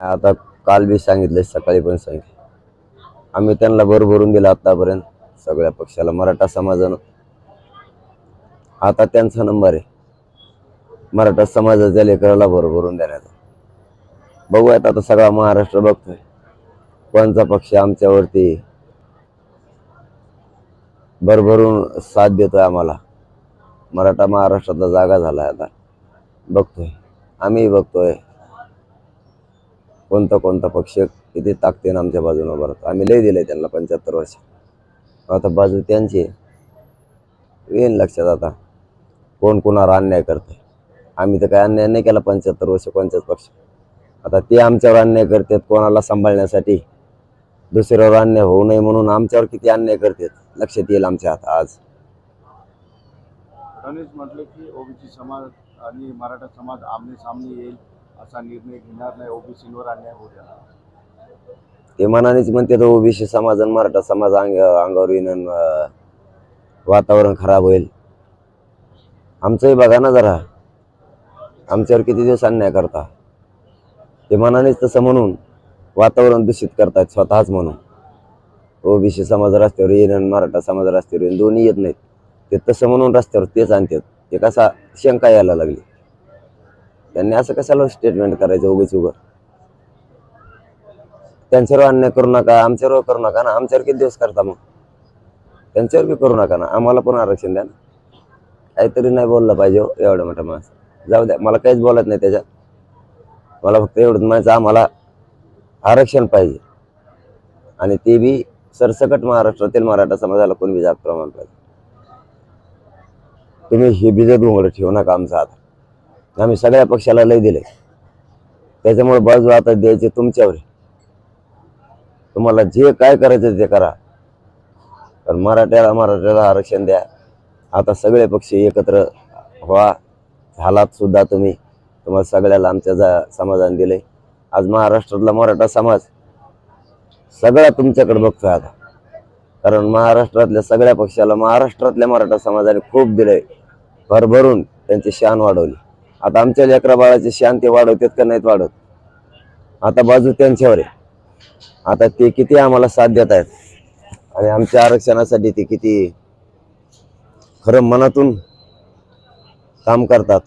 आता काल बी सांगितलं सकाळी पण सांगितले आम्ही त्यांना भरभरून दिलं आतापर्यंत सगळ्या पक्षाला मराठा समाजानं. आता त्यांचा नंबर आहे. मराठा समाजाच्या लेकराला भरभरून देण्याचा. बघूयात आता सगळा महाराष्ट्र बघतोय. कोणचा पक्ष आमच्यावरती भरभरून साथ देतोय आम्हाला? मराठा महाराष्ट्रातला जागा झाला आता. बघतोय. आम्ही बघतोय. कोणता कोणता पक्ष किती ताकदीनं आमच्या बाजूने उभा राहतो. आम्ही लय दिलंय त्यांना पंच्याहत्तर वर्ष. आता बाजू त्यांची येईन लक्षात आता. कोण कोणावर अन्याय करते आम्ही तर काय अन्याय नाही केला पंच्याहत्तर वर्ष कोणत्याच पक्ष. आता ते आमच्यावर अन्याय करतात कोणाला सांभाळण्यासाठी. दुसऱ्यावर अन्याय होऊ नये म्हणून आमच्यावर किती अन्याय करतात. लक्षात येईल आमच्या आता आज. म्हटलं की ओबीसी समाज आणि मराठा समाज आमने सामने येईल. असा निर्णय घेणार नाही ओबीसीवर अन्याय होऊ देणार. ते मनानेच म्हणते तर ओबीसी समाज आणि मराठा समाज अंग अंगावर येणं अं, वातावरण खराब होईल. आमचंही बघा ना जरा. आमच्यावर किती दिवस अन्याय करता? ते मनानेच तसं म्हणून वातावरण दूषित करतात स्वतःच म्हणून. ओबीसी समाज रस्त्यावर येणं आणि मराठा समाज रस्त्यावर येईन दोन्ही येत नाहीत. ते तसं म्हणून रस्त्यावर तेच आणतात. ते कसा शंका यायला लागली. त्यांनी असं कशाला स्टेटमेंट करायचं उगीच उगं? त्यांच्यावर अन्याय करू नका आमच्यावर करू नका ना. आमच्यावर किती दिवस करता मग? त्यांच्यावर बी करू नका ना. आम्हाला पण आरक्षण द्या ना. काहीतरी नाही बोललं पाहिजे हो एवढं मोठं माणसं. जाऊ द्या मला काहीच बोलत नाही त्याच्यात. मला फक्त एवढंच म्हणायचं आम्हाला आरक्षण पाहिजे. आणि ते बी सरसकट महाराष्ट्रातील मराठा समाजाला कोण बी जात प्रमाण पाहिजे. तुम्ही हे बिजत घोंगडं ठेवू नका आमचा आता. आम्ही सगळ्या पक्षाला लय दिले त्याच्यामुळे बाजू आता द्यायची तुमच्यावर तुम्हाला जे काय करायचं ते करा. पण मराठ्याला मराठ्याला आरक्षण द्या. आता सगळे पक्ष एकत्र व्हा. झालात सुद्धा तुम्ही तुम्हाला सगळ्याला आमच्या जा समाजाने दिले आज महाराष्ट्रातला मराठा समाज सगळा तुमच्याकडे बघतोय आता. कारण महाराष्ट्रातल्या सगळ्या पक्षाला महाराष्ट्रातल्या मराठा समाजाने खूप दिलंय. भरभरून त्यांची शान वाढवली. आता आमच्या लेकरा बाळाची शांती वाढवतात का नाहीत वाढवत? आता बाजू त्यांच्यावर आहे. आता ते किती आम्हाला साथ देत आहेत. आणि आमच्या आरक्षणासाठी ते किती खरं मनातून काम करतात.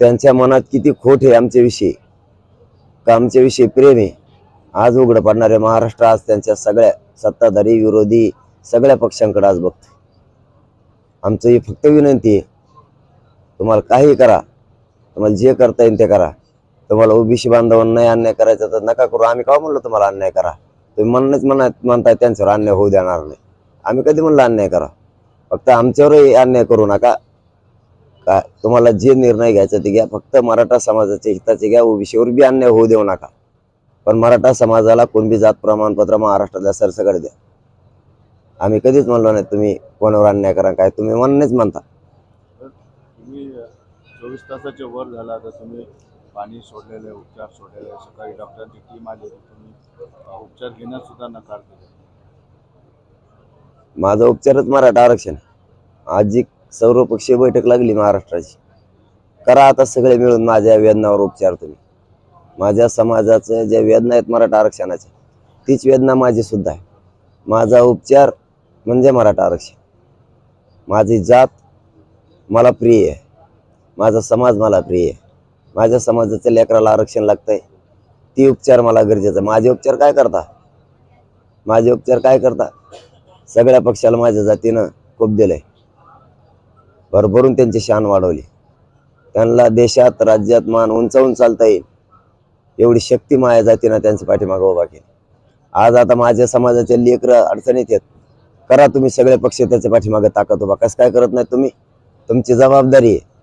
त्यांच्या मनात किती खोट आहे आमच्याविषयी का आमच्याविषयी प्रेम आहे. आज उघडं पडणारे महाराष्ट्र आज त्यांच्या सगळ्या सत्ताधारी विरोधी सगळ्या पक्षांकडे आज बघतो आमचं ही फक्त विनंती आहे. तुम्हाला काही करा. तुम्हाला जे करता येईल ते करा. तुम्हाला ओबीसी बांधवांना नाही अन्याय करायचा तर नका करू. आम्ही का म्हणलो तुम्हाला अन्याय करा? तुम्ही म्हणणंच म्हणा म्हणताय त्यांच्यावर अन्याय होऊ देणार नाही. आम्ही कधी म्हणलं अन्याय करा? फक्त आमच्यावरही अन्याय करू नका. का तुम्हाला जे निर्णय घ्यायचा ते घ्या. फक्त मराठा समाजाच्या हिताचे घ्या. ओबीसीवर बी अन्याय होऊ देऊ नका. पण मराठा समाजाला कोणबी जात प्रमाणपत्र महाराष्ट्रातल्या सरसकट द्या. आम्ही कधीच म्हणलो नाही तुम्ही कोणावर अन्याय करा काय. तुम्ही म्हणणेच म्हणता. तुम्ही चोवीस तासाच्या वर झाला. तर तुम्ही पाणी सोडलेलं आहे उपचार सोडलेले आहे. सकाळी डॉक्टरांची टीम आली होती. तुम्ही उपचार घेण्यास सुद्धा नकार दिला. माझा उपचारच मराठा आरक्षण आज जी सर्वपक्षीय बैठक लागली महाराष्ट्राची. करा आता सगळे मिळून माझ्या वेदनावर उपचार तुम्ही. माझ्या समाजाचं ज्या वेदना आहेत मराठा आरक्षणाच्या तीच वेदना माझी सुद्धा आहे. माझा उपचार म्हणजे मराठा आरक्षण. माझी जात मला प्रिय आहे. माझा समाज मला प्रिय आहे. माझ्या समाजाच्या लेकराला आरक्षण लागतंय. ती उपचार मला गरजेचं आहे. माझे उपचार काय करता? माझे उपचार काय करता? सगळ्या पक्षाला माझ्या जातीनं खूप दिलंय. भरभरून त्यांची शान वाढवली. त्यांना देशात राज्यात मान उंचावून चालता येईल. एवढी शक्ती माझ्या जातीनं त्यांच्या पाठीमागं उभा केली. आज आता माझ्या समाजाचे लेकरं अडचणीत येत करा तुम्ही सगळे पक्ष त्याच्या पाठीमागं ताकद उभा. कसं काय करत नाही तुम्ही? तुमची जबाबदारी आहे.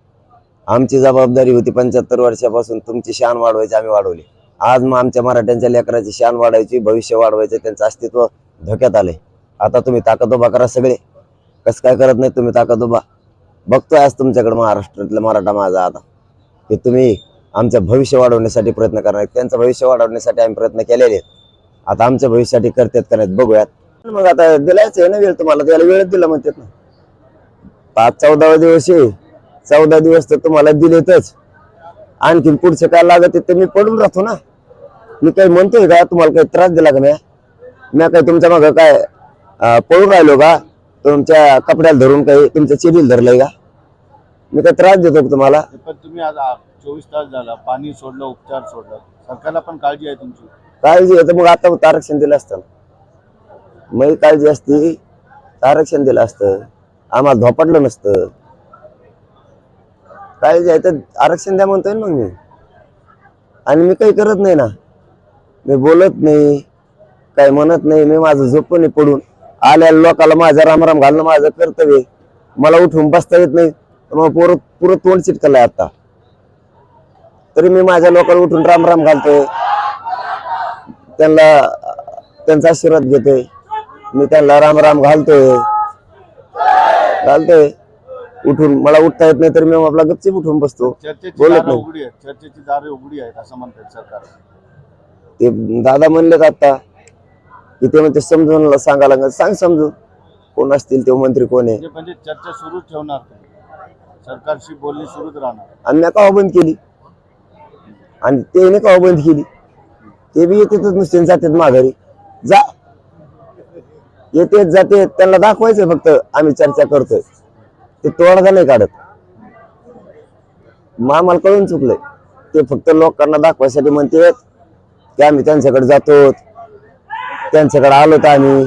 आमची जबाबदारी होती पंच्याहत्तर वर्षापासून तुमची शान वाढवायची आम्ही वाढवली. आज मग आमच्या मराठ्यांच्या लेकराची शान वाढवायची भविष्य वाढवायचं त्यांचं अस्तित्व धोक्यात आलंय आता तुम्ही ताकद उभा करा सगळे. कसं काय करत नाही तुम्ही ताकद उभा? बघतोय आज तुमच्याकडे महाराष्ट्रातला मराठा माझा आता. की तुम्ही आमचं भविष्य वाढवण्यासाठी प्रयत्न करणार त्यांचं भविष्य वाढवण्यासाठी आम्ही प्रयत्न केलेले आहेत. आता आमच्या भविष्यासाठी करतात का बघूयात. मग आता दिलायच आहे ना वेळ तुम्हाला त्याला वेळच दिला म्हणतात ना. पाच चौदावा दिवस आहे. चौदा दिवस तर तुम्हाला दिलेतच. आणखीन पुढचं काय लागत ते मी पडून राहतो ना. मी काही म्हणतोय का? तुम्हाला काही त्रास दिला का मी मी काय तुमच्या मागं काय पळून राहिलो का? तुमच्या कपड्याला धरून काही तुमच्या चिरील धरलंय का? मी काय त्रास देतो तुम्हाला? पण तुम्ही आज चोवीस तास झाला. पाणी सोडलं उपचार सोडलं. सरकारला पण काळजी आहे तुमची. काळजी आहे तर मग आता आरक्षण दिलं असतं मग काळजी असती आरक्षण दिलं असतं. आम्हाला धोपटलं नसतं. काळजी आहे तर आरक्षण द्या म्हणतोय ना मग मी. आणि मी काही करत नाही ना. मी बोलत नाही काही म्हणत नाही मी माझं झोपून नाही पडून. आल्या लोकाला माझं रामराम घालणं माझं कर्तव्य मला उठून बसता येत नाही. तर मग पुरं पुरं तोंड चिटकलंय आता. तरी मी माझ्या लोकांना उठून रामराम घालतोय. त्यांना त्यांचा आशीर्वाद घेतोय. मी त्यांना राम राम घालतोय. घालतोय. उठून मला उठता येत नाही तर मी आपला गपचीप उठून बसतो. चर्चेची बोलत दारं नाही. उघडी आहेत चर्चेची दारे उघडी आहेत असं म्हणतात सरकार. ते दादा म्हणलेत आता की ते म्हणते समजून सांगायला लागेल. सांग समजून. कोण असतील ते मंत्री कोण आहे? म्हणजे म्हणजे चर्चा सुरूच ठेवणार सरकारशी बोलणी सुरूच राहणार. आणि मी का बंद केली. आणि ते नाही का बंद केली. ते बी येतेच नुसते जातात माघारी. जा. येतेच जाते त्यांना दाखवायचं फक्त आम्ही चर्चा करतोय. ते तोडगा नाही काढत. मग आम्हाला कळून चुकलंय. ते फक्त लोकांना दाखवायसाठी म्हणते की आम्ही त्यांच्याकडे जातो त्यांच्याकडे आलो तर आम्ही.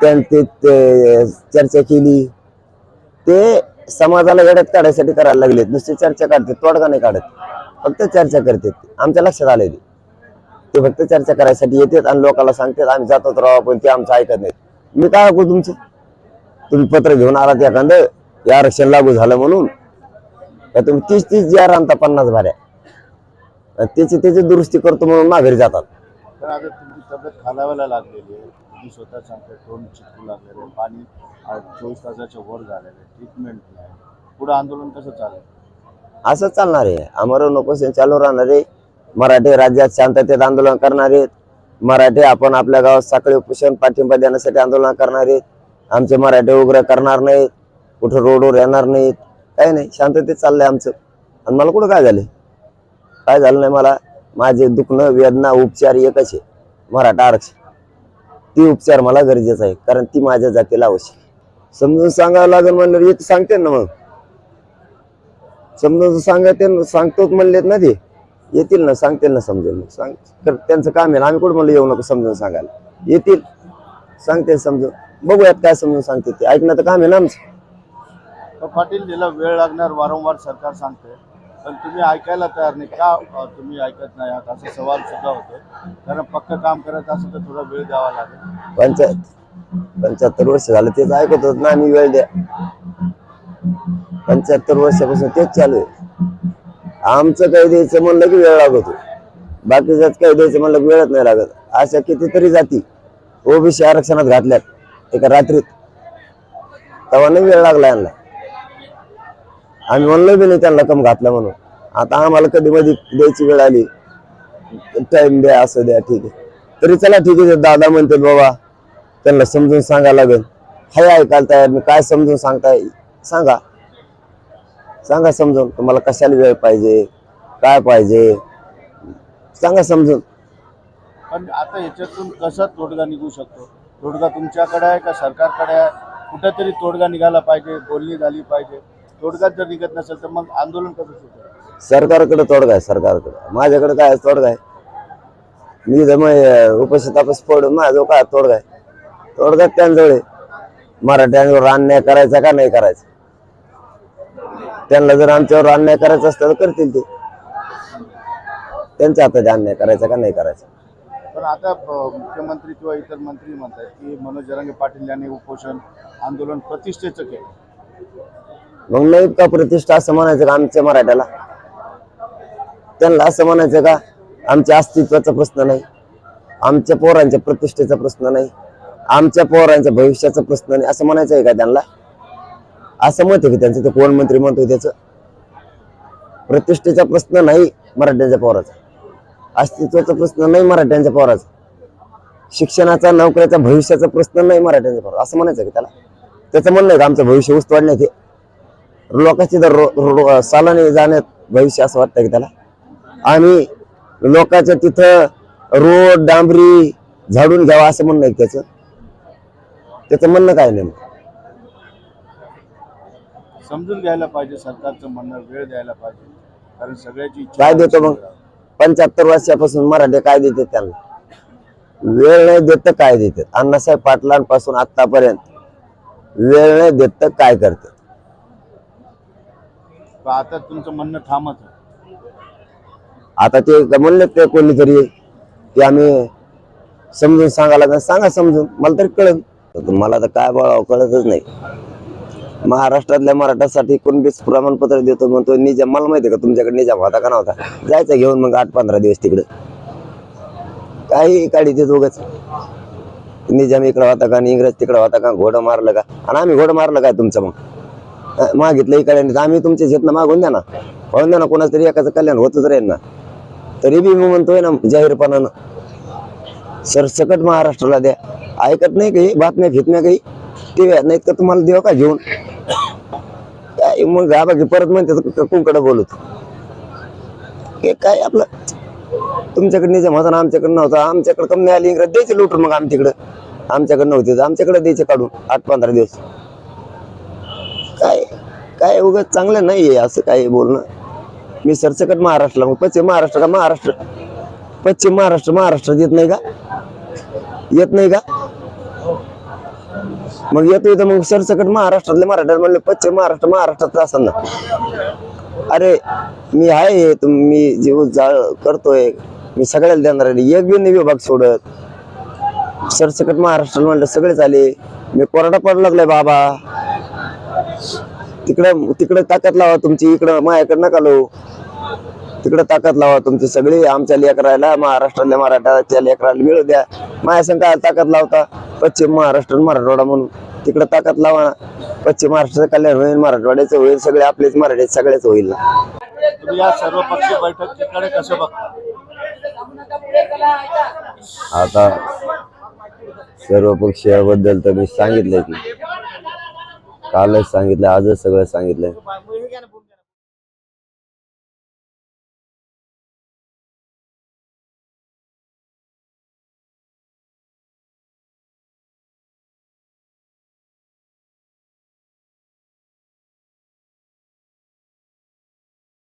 त्यांची ते चर्चा केली. ते समाजाला येड्यात काढायसाठी करायला लागलेत. नुसते चर्चा काढते तोडगा नाही काढत. फक्त चर्चा करतात. आमच्या लक्षात आलंय ते. फक्त चर्चा करायसाठी येतात आणि लोकांना सांगतात आम्ही जातो राव पण ते आमचं ऐकत नाहीत. मी काय ऐकू तुमचं? तुम्ही पत्र घेऊन आलात एखादं हे आरक्षण लागू झालं म्हणून. का तुम्ही तीस तीस जी आर आणता पन्नास भाऱ्या त्याची त्याची दुरुस्ती करतो म्हणून माघारी जातात. तर आता तुमची तब्येत खालावायला लागलेली आहे. तुम्ही स्वतः सांगता तोंड चिटकू लागलेलं आहे. पाणी आज चोवीस तासाच्या वर झालेलं आहे. ट्रीटमेंट नाही. पुढं आंदोलन कसं चालेल? असं चालणार आहे. आमरण उपोषण चालू राहणार आहे. मराठी राज्यात शांततेत आंदोलन करणार आहेत. मराठी आपण आपल्या गावात साखळी उपोषण पाठिंबा देण्यासाठी आंदोलन करणार आहेत. आमचे मराठे उग्र करणार नाहीत कुठं रोडवर येणार नाहीत काही नाही शांततेत चाललंय आमचं. आणि मला कुठं काय झालं काय झालं नाही मला? माझे दुखणं वेदना उपचार एकच आहे मराठा आरक्षण. ती उपचार मला गरजेचं आहे कारण ती माझ्या जातीला आवश्यक समजून सांगावं लागेल म्हणलं येत सांगते ना मग. समजून सांगते सांगतोच म्हणलेत ना ते. येतील ना सांगतील ना समजून. मग सांग तर त्यांचं काम आहे ना आम्ही कुठं म्हणलं येऊ नको समजून सांगायला. येतील सांगते समजून. बघूयात काय समजून सांगते ते. ऐकणं तर काम आहे ना आमचं. पाटील याला वेळ लागणार वारंवार सरकार सांगते पण तुम्ही ऐकायला तयार नाही. का अं, तुम्ही ऐकत नाही आहात? असा सवाल सुद्धा होतो कारण पक्क काम करायचं असेल तर थोडा वेळ द्यावा लागेल. पंचायत. पंच्याहत्तर वर्ष झालं तेच ऐकत होत ना आम्ही वेळ द्या. पंच्याहत्तर वर्षापासून तेच चालू आहे. आमचं काही द्यायचं म्हणलं की वेळ लागत. होतो बाकीच्याच काही द्यायचं म्हणलं की वेळच नाही लागत. अशा कितीतरी जाती. ओबीसी आरक्षणात घातल्यात. एका रात्रीत. तेव्हा नाही वेळ लागला यांना. आम्ही म्हणलो बी नाही त्यांना कम घातला म्हणून. आता आम्हाला कधी मधी द्यायची वेळ आली. टाइम द्या असं द्या ठीक आहे. तरी चला ठीक आहे दादा म्हणते बाबा त्यांना समजून सांगा लागेल. हाय ऐकायला तयार मी काय समजून सांगताय? सांगा. सांगा समजून तुम्हाला कशाला वेळ पाहिजे? काय पाहिजे? सांगा समजून. पण आता याच्यातून कसा तोडगा निघू शकतो? तोडगा तुमच्याकडे आहे का सरकारकडे आहे? कुठेतरी तोडगा निघाला पाहिजे बोलणी झाली पाहिजे. तोडगा जर निघत नसेल तर मग आंदोलन कसं सुटेल सरकारकडे तोडगा आहे सरकारकडे. माझ्याकडे काय तोडगा आहे? मी जम मग उपस्थित तापस पडून माझं काय तोडगा आहे? तोडगा त्यांजवळ आहे. मराठ्यांवर अन्याय करायचा का नाही करायचा? त्यांना जर आमच्यावर अन्याय करायचा असतं तर करतील ते. त्यांच्या हातात अन्याय करायचा का नाही करायचा? पण आता मुख्यमंत्री किंवा इतर मंत्री म्हणतात की मनोज जरांगे पाटील यांनी उपोषण आंदोलन प्रतिष्ठेचं केलं. मग नाही का प्रतिष्ठा असं म्हणायचं का आमच्या मराठ्याला? त्यांना असं म्हणायचं का आमच्या अस्तित्वाचा प्रश्न नाही आमच्या पोरांच्या प्रतिष्ठेचा प्रश्न नाही आमच्या पोरांच्या भविष्याचा प्रश्न नाही असं म्हणायचं आहे का त्यांना? असं मत आहे की त्यांचं? ते कोण मंत्री म्हणतो त्याचं? प्रतिष्ठेचा प्रश्न नाही मराठ्याच्या पोराचा. अस्तित्वाचा प्रश्न नाही मराठ्यांच्या पोराचा. शिक्षणाचा नोकऱ्याचा भविष्याचा प्रश्न नाही मराठ्यांच्या पोराचा. असं म्हणायचं की त्याला? त्याचं म्हणणं आहे का आमचं भविष्य ऊस वाढण्यात हे लोकांची तर रो- सालाने जाण्यात भविष्य असं वाटतं की त्याला? आम्ही लोकांच्या तिथं रोड डांबरी झाडून घ्यावा असं म्हणणं आहे त्याचं? त्याचं म्हणणं काय नाही समजून घ्यायला पाहिजे सरकारचं म्हणणं वेळ द्यायला पाहिजे. कारण सगळ्याची काय देतो मग? पंच्याहत्तर वर्षापासून मराठी काय देते त्यांना. वेळ नाही देत काय देते अण्णासाहेब पाटलांपासून आतापर्यंत वेळ नाही देत काय करते आता तुमचं म्हणणं ठामच आता ते म्हणले ते कोणीतरी की आम्ही समजून सांगायला. सांगा समजून मला तरी कळत मला तर काय बोलावं कळतच नाही. महाराष्ट्रातल्या मराठासाठी कोणबीच प्रमाणपत्र देतो म्हणतो निजाम मला माहिती का तुमच्याकडे निजाम होता का नव्हता? जायचं घेऊन मग आठ पंधरा दिवस तिकडे. काही काढी ते दोघंच. निजाम इकडं होता का आणि इंग्रज तिकडं होता का घोडं मारलं का? आणि आम्ही घोडं मारलं काय तुमचं मग? मागितलं इकडे. आम्ही तुमच्या शेतनं मागून द्या ना. होऊन द्या ना कोणाच तरी एकाचं कल्याण होतच राहील ना. तरी बी मी म्हणतोय ना जाहीरपणानं. सरसकट महाराष्ट्राला द्या. ऐकत नाही काही बातम्या फितम्या काही. टीव्ही नाहीत का तुम्हाला देऊ का घेऊन? काय? मग हा बाकी परत म्हणते कुंकडं बोलत? हे काय आपलं? तुमच्याकडे निजाम होता ना आमच्याकडे नव्हता. आमच्याकडे कमी आली इंग्रज द्यायचे लुटून मग आमच्या तिकडं. आमच्याकडे नव्हते आमच्याकडे द्यायचे काढून आठ पंधरा दिवस. काय? काय उगाच चांगलं नाही आहे असं काय बोलणं? मी सरसकट महाराष्ट्रला मग पश्चिम महाराष्ट्र का महाराष्ट्र? पश्चिम महाराष्ट्र महाराष्ट्रात येत नाही का? येत नाही का? मग येतो येतो मग सरसकट महाराष्ट्रातले मराठा म्हणले पश्चिम महाराष्ट्र महाराष्ट्रात असं ना. अरे मी आहे तुम्ही मी जीव जाळ करतोय. मी सगळ्याला देणार आहे. एक बी नाही विभाग सोडत. सरसकट महाराष्ट्रात म्हणलं सगळेच आले. मी कोरडा पडू लागलाय बाबा. तिकडं तिकडं ताकद लावा तुमची. इकडं माझ्याकडे नका लो तिकडं ताकद लावा तुमची सगळी आमच्या लेकरायला महाराष्ट्रातल्या मराठाच्या लेकराला मिळू द्या. माझ्या संघ ताकद लावता? पश्चिम महाराष्ट्र आणि मराठवाडा म्हणून. तिकडं ताकद लावा ना. पश्चिम महाराष्ट्राचं कल्याण होईल मराठवाड्याचं होईल सगळे आपलेच मराठी सगळेच होईल ना. तुम्ही या सर्वपक्षीय बैठकीकडे कसं बघता? आता सर्व पक्षाबद्दल तर मी सांगितलंय की कालच सांगितलं आजच सगळं सांगितलंय